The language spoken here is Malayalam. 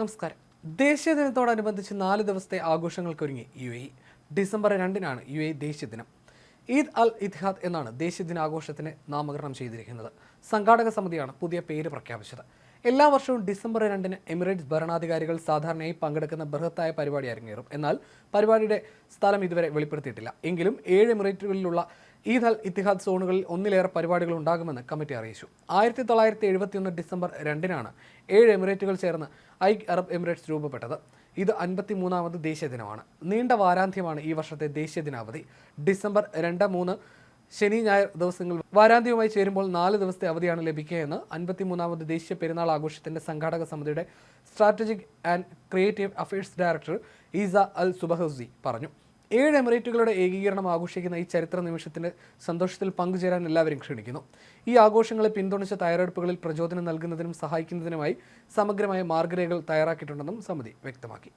നമസ്കാരം. ദേശീയ ദിനത്തോടനുബന്ധിച്ച് നാല് ദിവസത്തെ ആഘോഷങ്ങൾക്കൊരുങ്ങി യു എ. ഡിസംബർ രണ്ടിനാണ് യു എ ദേശീയ ദിനം. ഈദ് അൽ ഇത്തിഹാദ് എന്നാണ് ദേശീയ ദിനാഘോഷത്തിന് നാമകരണം ചെയ്തിരിക്കുന്നത്. സംഘാടക സമിതിയാണ് പുതിയ പേര് പ്രഖ്യാപിച്ചത്. എല്ലാ വർഷവും ഡിസംബർ രണ്ടിന് എമിറേറ്റ്സ് ഭരണാധികാരികൾ സാധാരണയായി പങ്കെടുക്കുന്ന ബൃഹത്തായ പരിപാടി അരങ്ങേറും എന്നാൽ പരിപാടിയുടെ സ്ഥലം ഇതുവരെ വെളിപ്പെടുത്തിയിട്ടില്ല. എങ്കിലും ഏഴ് എമിറേറ്റുകളിലുള്ള ഈദ് അൽ ഇത്തിഹാദ് സോണുകളിൽ ഒന്നിലേറെ പരിപാടികൾ ഉണ്ടാകുമെന്ന് കമ്മിറ്റി അറിയിച്ചു. ആയിരത്തി തൊള്ളായിരത്തി എഴുപത്തിയൊന്ന് ഡിസംബർ രണ്ടിനാണ് ഏഴ് എമിറേറ്റുകൾ ചേർന്ന് ഐക് അറബ് എമിറേറ്റ്സ് രൂപപ്പെട്ടത്. ഇത് അൻപത്തി മൂന്നാമത് ദേശീയ ദിനമാണ്. നീണ്ട വാരാന്ത്യമാണ് ഈ വർഷത്തെ ദേശീയ ദിനാവധി. ഡിസംബർ രണ്ട് മൂന്ന് ശനി ഞായർ ദിവസങ്ങൾ വാരാന്ത്യവുമായി ചേരുമ്പോൾ നാല് ദിവസത്തെ അവധിയാണ് ലഭിക്കുകയെന്ന് അൻപത്തിമൂന്നാമത് ദേശീയ പെരുന്നാൾ ആഘോഷത്തിന്റെ സംഘാടക സമിതിയുടെ strategic and creative affairs director Eisa Al Subousi പറഞ്ഞു. ഏഴ് എമിറേറ്റുകളുടെ ഏകീകരണം ആഘോഷിക്കുന്ന ഈ ചരിത്ര നിമിഷത്തിന്റെ സന്തോഷത്തിൽ പങ്കുചേരാൻ എല്ലാവരും ക്ഷണിക്കുന്നു. ഈ ആഘോഷങ്ങളെ പിന്തുണച്ച തയ്യാറെടുപ്പുകളിൽ പ്രചോദനം നൽകുന്നതിനും സഹായിക്കുന്നതിനുമായി സമഗ്രമായ മാർഗരേഖകൾ തയ്യാറാക്കിയിട്ടുണ്ടെന്നും സമിതി വ്യക്തമാക്കി.